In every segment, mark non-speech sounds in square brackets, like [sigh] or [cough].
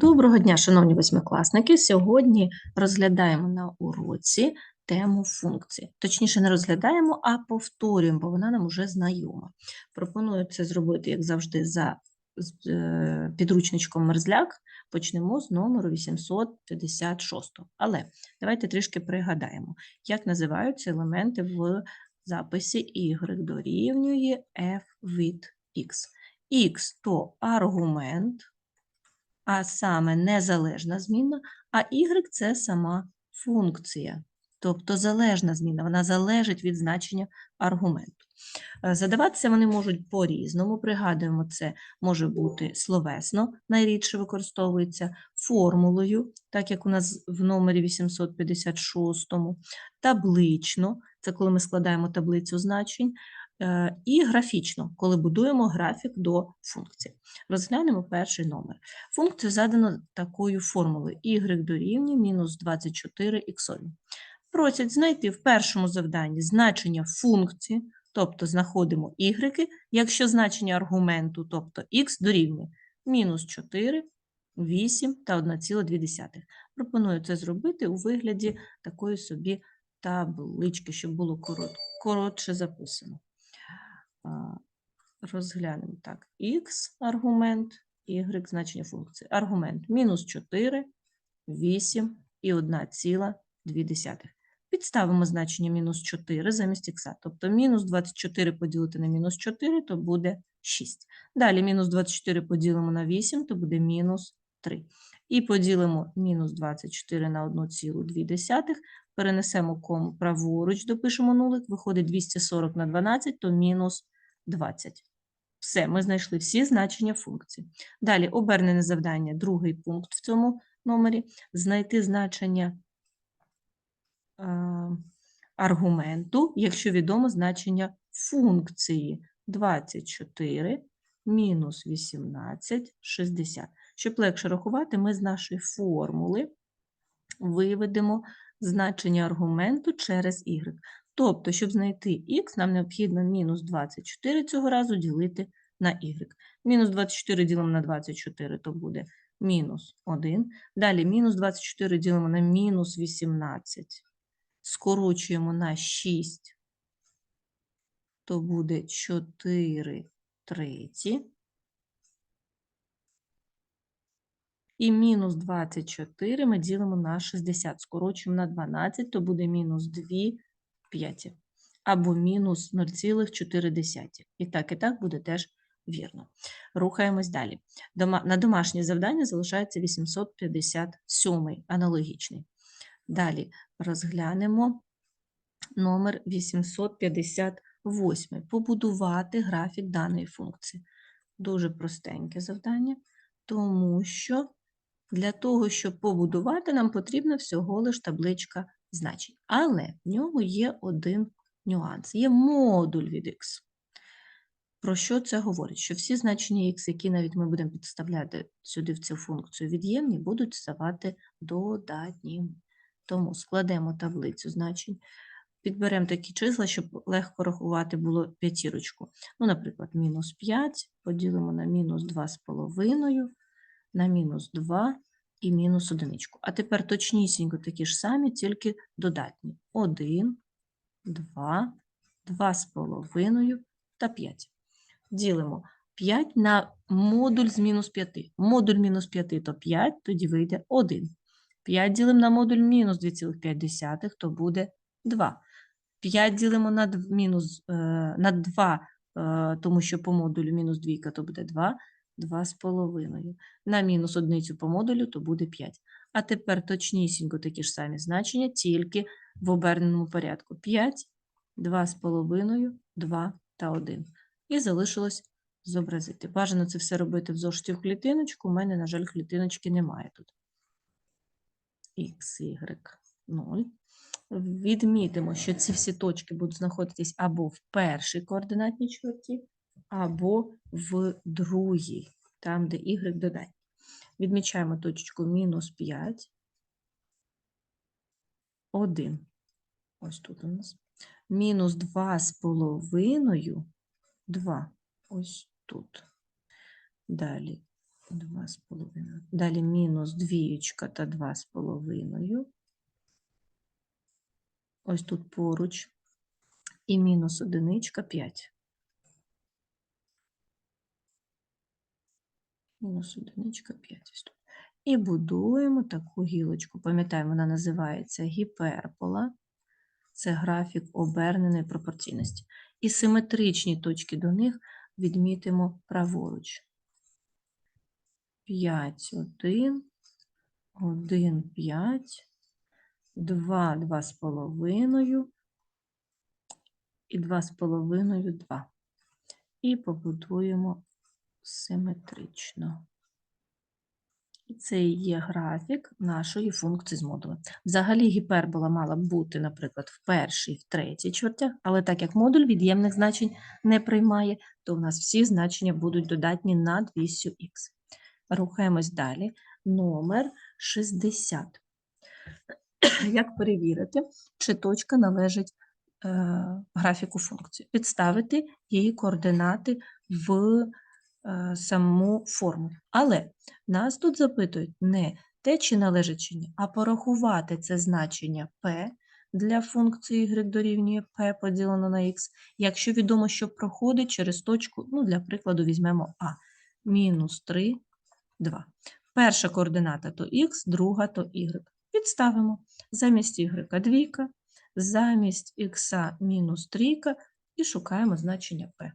Доброго дня, шановні восьмикласники. Сьогодні розглядаємо на уроці тему функції. Точніше, не розглядаємо, а повторюємо, бо вона нам вже знайома. Пропоную це зробити, як завжди, за е, підручничком Мерзляк. Почнемо з номеру 856. Але давайте трішки пригадаємо, як називаються елементи в записі y дорівнює f від x. x – то аргумент, а саме незалежна змінна, а y – це сама функція, тобто залежна зміна, вона залежить від значення аргументу. Е, Задаватися вони можуть по-різному. Пригадуємо, це може бути словесно, найрідше використовується формулою, так як у нас в номері 856, таблично, це коли ми складаємо таблицю значень, і графічно, коли будуємо графік до функції. Розглянемо перший номер. Функцію задано такою формулою y дорівнює мінус 24х. Просять знайти в першому завданні значення функції, тобто знаходимо y, якщо значення аргументу, тобто х дорівнює мінус 4, 8 та 1,2. Пропоную це зробити у вигляді такої собі таблички, щоб було коротше записано. Розглянемо так. Х аргумент, y значення функції. Аргумент мінус 4, 8 і 1,2. Підставимо значення мінус 4 замість х. Тобто мінус 24 поділити на мінус 4, то буде 6. Далі мінус 24 поділимо на 8, то буде мінус 3. І поділимо мінус 24 на 1,2. Перенесемо кому праворуч, допишемо нулик, виходить 240 на 12, то мінус 20. Все, ми знайшли всі значення функції. Далі обернене завдання, другий пункт в цьому номері. Знайти значення е, аргументу, якщо відомо значення функції 24 мінус 18, 60. Щоб легше рахувати, ми з нашої формули виведемо значення аргументу через y. Тобто, щоб знайти х, нам необхідно мінус 24 цього разу ділити на y. Мінус 24 ділимо на 24, то буде мінус 1. Далі мінус 24 ділимо на мінус 18. Скорочуємо на 6, то буде 4 треті. І мінус 24 ми ділимо на 60. Скорочуємо на 12, то буде мінус 2 п'яті. Або мінус 0,4. І так, і так буде теж вірно. Рухаємось далі. Дома- На домашнє завдання залишається 857, аналогічний. Далі розглянемо номер 858. Побудувати графік даної функції. Дуже простеньке завдання, тому що для того, щоб побудувати, нам потрібна всього лиш табличка значень. Але в ньому є один нюанс. Є модуль від x. Про що це говорить? Що всі значення x, які навіть ми будемо підставляти сюди в цю функцію від'ємні, будуть ставати додатніми. Тому складемо таблицю значень, підберемо такі числа, щоб легко рахувати було п'ятірочку. Ну, наприклад, мінус 5 поділимо на мінус 2,5, на мінус 2 і мінус одиничку. А тепер точнісінько такі ж самі, тільки додатні. 1, 2, 2,5 та 5. Ділимо 5 на модуль з мінус 5. Модуль мінус 5 то 5, тоді вийде 1. 5 ділимо на модуль мінус 2,5, то буде 2. 5 ділимо на мінус, е, на 2, е, тому що по модулю мінус 2, то буде 2, 2,5. На мінус одиницю по модулю, то буде 5. А тепер точнісінько такі ж самі значення, тільки в оберненому порядку. 5, 2,5, 2 та 1. І залишилось зобразити. Бажано це все робити в зошиті в клітиночку. У мене, на жаль, клітиночки немає тут. Х, Y, 0. Відмітимо, що ці всі точки будуть знаходитись або в першій координатній чверті, або в другій, там, де y додатні. Відмічаємо точку мінус 5, 1. Ось тут у нас. Мінус 2 з половиною, 2. Ось тут. Далі Два з половиною. Далі мінус двієчка та два з половиною. Ось тут поруч. І мінус одиничка 5. Мінус одиничка 5. І будуємо таку гілочку. Пам'ятаємо, вона називається гіпербола. Це графік оберненої пропорційності. І симетричні точки до них відмітимо праворуч. 5, 1, 1, 5, 2, 2 з половиною і 2 з половиною 2. І побудуємо симетрично. І це є графік нашої функції з модулем. Взагалі гіпербола мала б бути, наприклад, в першій, в третій чвертях, але так як модуль від'ємних значень не приймає, то в нас всі значення будуть додатні над вісю х. Рухаємось далі. Номер 60. [clears throat] Як перевірити, чи точка належить е, графіку функції? Підставити її координати в саму форму. Але нас тут запитують не те, чи належить чи ні, а порахувати це значення p для функції y дорівнює p поділено на x, якщо відомо, що проходить через точку, ну, для прикладу, візьмемо а, мінус 3, 2. Перша координата то х, друга то y. Підставимо замість y двійка, замість х мінус трійка і шукаємо значення p.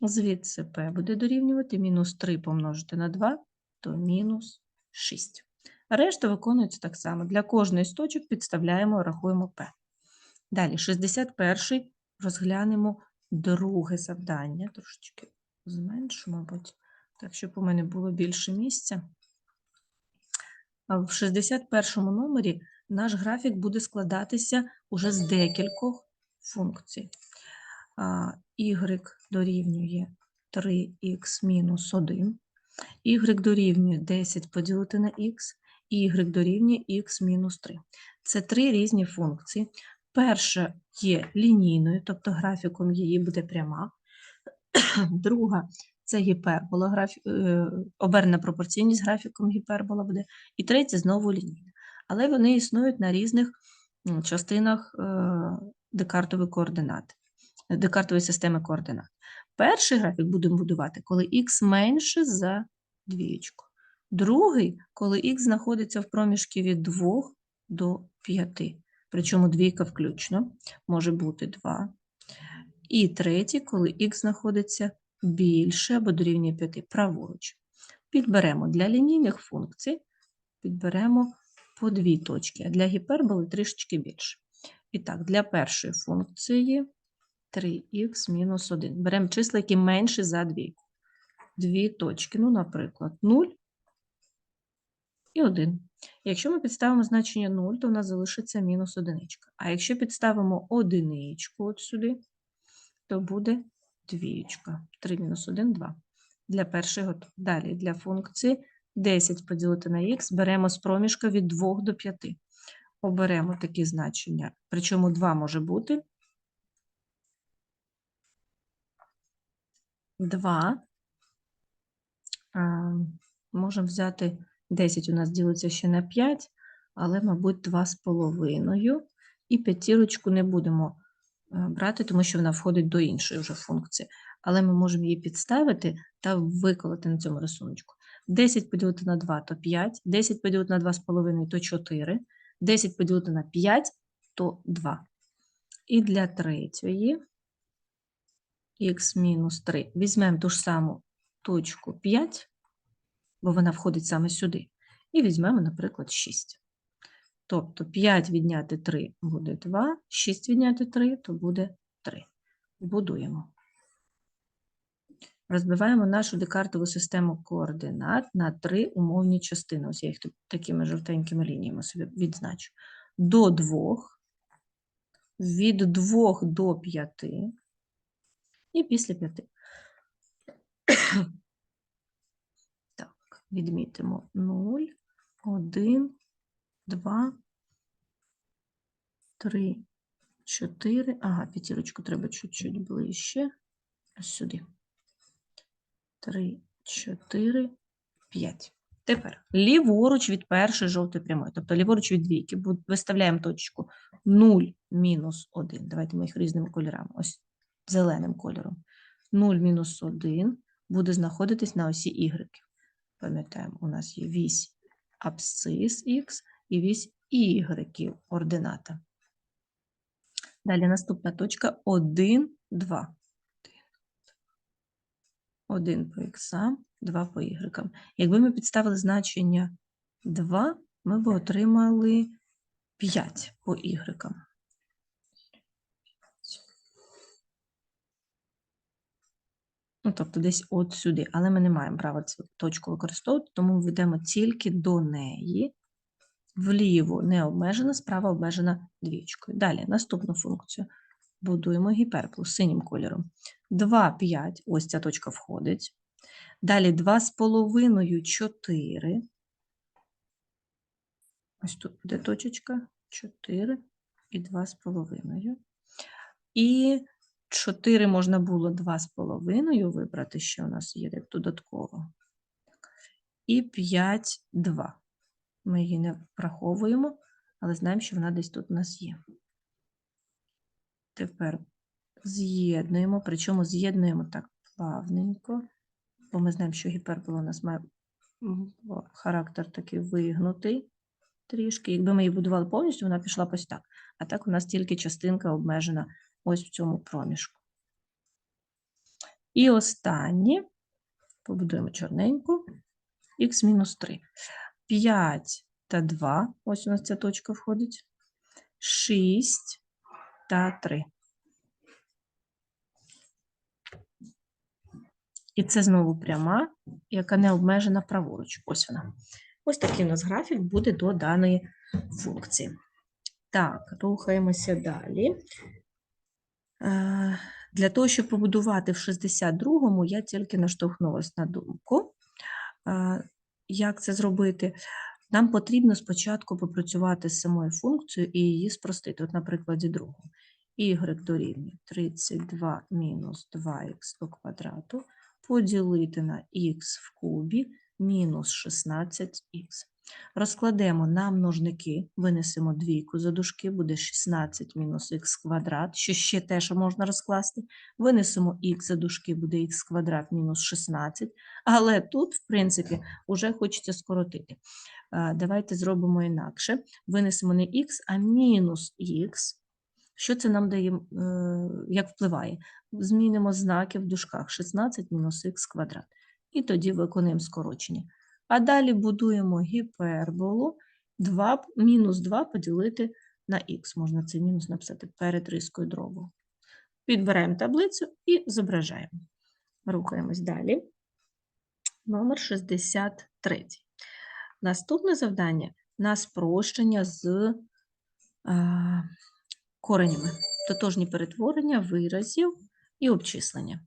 Звідси p буде дорівнювати мінус 3 помножити на 2, то мінус 6. Решта виконується так само. Для кожної з точок підставляємо, рахуємо p. Далі, 61 розглянемо друге завдання. Трошечки зменшу, мабуть, так, щоб у мене було більше місця. В 61 номері наш графік буде складатися уже з декількох функцій. Y дорівнює 3х мінус 1, y дорівнює 10 поділити на х, y дорівнює х мінус 3. Це три різні функції. Перша є лінійною, тобто графіком її буде пряма. [coughs] Друга це гіпербола, графі... е, пропорційність графіком гіпербола буде. І третя знову лінійна. Але вони існують на різних частинах е, декартової координати, декартової системи координат. Перший графік будемо будувати, коли х менше за двієчку. Другий, коли х знаходиться в проміжку від 2 до 5. Причому двійка включно, може бути 2. І третій, коли х знаходиться більше або дорівнює 5 праворуч. Підберемо для лінійних функцій, підберемо по дві точки, а для гіперболи трішечки більше. І так, для першої функції 3х мінус 1. Беремо числа, які менші за двійку. Дві точки, ну, наприклад, 0 і 1. Якщо ми підставимо значення 0, то в нас залишиться мінус одиничка. А якщо підставимо одиничку от сюди, то буде двієчка. 3 мінус 1 – 2. Для першої. Далі для функції 10 поділити на х беремо з проміжка від 2 до 5. Оберемо такі значення, причому 2 може бути. 2. Можемо взяти 10 у нас ділиться ще на 5, але, мабуть, 2,5. І п'ятірочку не будемо е, брати, тому що вона входить до іншої вже функції. Але ми можемо її підставити та виколити на цьому рисунку. 10 поділити на 2 то 5, 10 поділити на 2,5 то 4, 10 поділити на 5 то 2. І для третьої х мінус 3 візьмемо ту ж саму точку 5, бо вона входить саме сюди. І візьмемо, наприклад, 6. Тобто 5 відняти 3 буде 2, 6 відняти 3 то буде 3. Будуємо. Розбиваємо нашу декартову систему координат на три умовні частини. Ось я їх такими жовтенькими лініями собі відзначу. До 2, від 2 до 5 і після 5. Так, відмітимо 0, 1, 2, 3, 4. Ага, п'ятірочку треба чуть-чуть ближче. Ось сюди. 3, 4, 5. Тепер ліворуч від першої жовтої прямої, тобто ліворуч від двійки, виставляємо точку 0 мінус 1. Давайте ми їх різними кольорами. Ось зеленим кольором. 0 мінус 1 буде знаходитись на осі y. Пам'ятаємо, у нас є вісь абсцис х і вісь y ордината. Далі наступна точка 1, 2. 1 по х, 2 по y. Якби ми підставили значення 2, ми б отримали 5 по y. Ну, тобто десь от сюди. Але ми не маємо права цю точку використовувати, тому введемо тільки до неї. Вліво не обмежена, справа обмежена двічкою. Далі, наступну функцію. Будуємо гіперплюс синім кольором. 2, 5, ось ця точка входить. Далі 2 з половиною 4. Ось тут буде точечка 4 і 2 з половиною. І 4 можна було 2 з половиною вибрати, що у нас є додатково. І 5, 2. Ми її не враховуємо, але знаємо, що вона десь тут у нас є. Тепер з'єднуємо, причому з'єднуємо так плавненько, бо ми знаємо, що гіпербола у нас має характер такий вигнутий трішки. Якби ми її будували повністю, вона пішла ось так. А так у нас тільки частинка обмежена ось в цьому проміжку. І останнє, побудуємо чорненьку, х-3. 5 та 2, ось у нас ця точка входить, 6 та 3. І це знову пряма, яка не обмежена праворуч. Ось вона. Ось такий у нас графік буде до даної функції. Так, рухаємося далі. Е, Для того, щоб побудувати в 62-му, я тільки наштовхнулася на думку. Е, Як це зробити? Нам потрібно спочатку попрацювати з самою функцією і її спростити. От на прикладі другого. y дорівнює 32 мінус 2х до квадрату поділити на х в кубі мінус 16х. Розкладемо на множники, винесемо двійку за дужки, буде 16 мінус х квадрат, що ще теж можна розкласти. Винесемо х за дужки, буде х квадрат мінус 16. Але тут, в принципі, вже хочеться скоротити. Давайте зробимо інакше. Винесемо не х, а мінус х. Що це нам дає, е, як впливає? Змінимо знаки в дужках 16 мінус х квадрат. І тоді виконуємо скорочення. А далі будуємо гіперболу 2, мінус 2 поділити на х. Можна цей мінус написати перед рискою дробу. Підбираємо таблицю і зображаємо. Рухаємось далі. Номер 63. Наступне завдання на спрощення з а, коренями. Тотожні перетворення виразів і обчислення.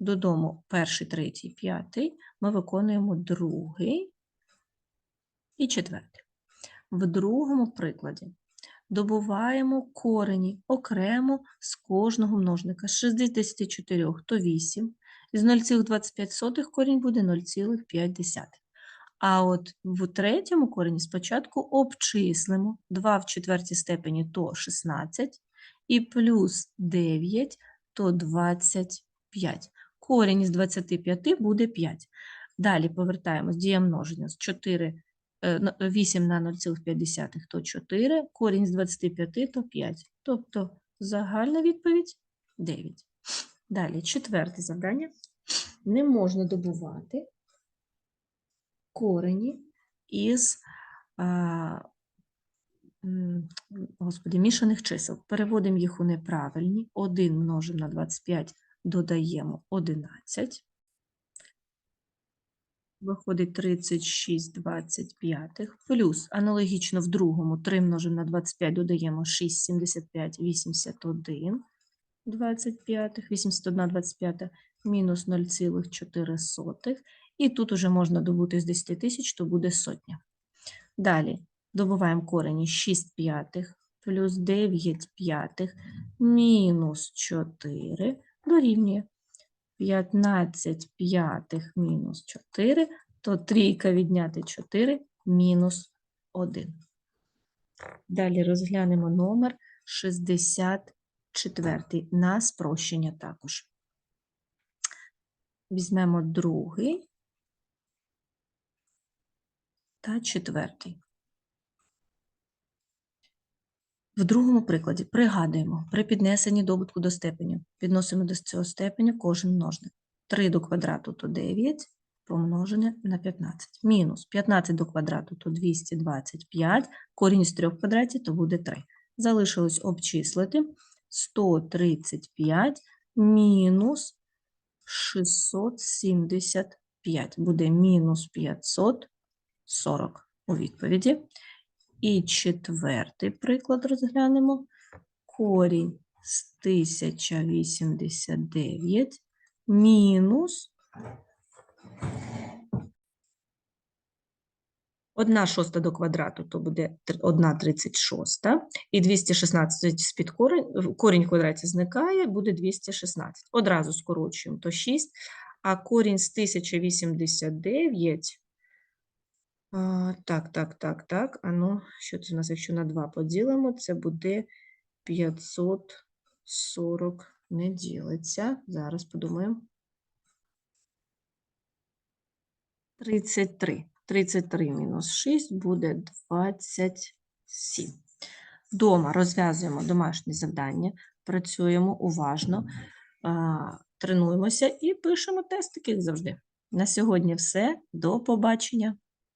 Додому перший, третій, п'ятий ми виконуємо другий і четвертий. В другому прикладі добуваємо корені окремо з кожного множника. З 64 то 8, з 0,25 корінь буде 0,5. А от в третьому корені спочатку обчислимо 2 в четвертій степені то 16, і плюс 9 то 25. Корінь із 25 буде 5. Далі повертаємось, дія множення з 4, е, на- 8 на 0,5 то 4, корінь з 25 то 5. Тобто загальна відповідь 9. Далі, четверте завдання. Не можна добувати корені із а, господи, мішаних чисел. Переводимо їх у неправильні. 1 множимо на 25, додаємо 11. Виходить 36 25. Плюс аналогічно в другому 3 множимо на 25, додаємо 6, 75, 81. 25, 81 25, мінус 0,4. І тут уже можна добути з 10 тисяч, то буде сотня. Далі добуваємо корені 6 п'ятих плюс 9 п'ятих мінус 4 дорівнює 15 п'ятих мінус 4, то трійка відняти 4 мінус 1. Далі розглянемо номер 64 на спрощення також. Візьмемо другий та четвертий. В другому прикладі пригадуємо, при піднесенні добутку до степеню підносимо до цього степеню кожен множник. 3 до квадрату то 9 помножене на 15. Мінус 15 до квадрату то 225, корінь з 3 в квадраті то буде 3. Залишилось обчислити 135 мінус 675. Буде мінус 540 у відповіді. І четвертий приклад розглянемо. Корінь з 1089 мінус 1 шоста до квадрату, то буде 1 36, і 216 з-під корінь, корінь квадраті зникає, буде 216. Одразу скорочуємо, то 6, а корінь з 1089 так, так, так, так. А ну, що це у нас, якщо на 2 поділимо, це буде 540 не ділиться. Зараз подумаємо. 33. 33 мінус 6 буде 27. Дома розв'язуємо домашні завдання, працюємо уважно, тренуємося і пишемо тестики, як завжди. На сьогодні все. До побачення.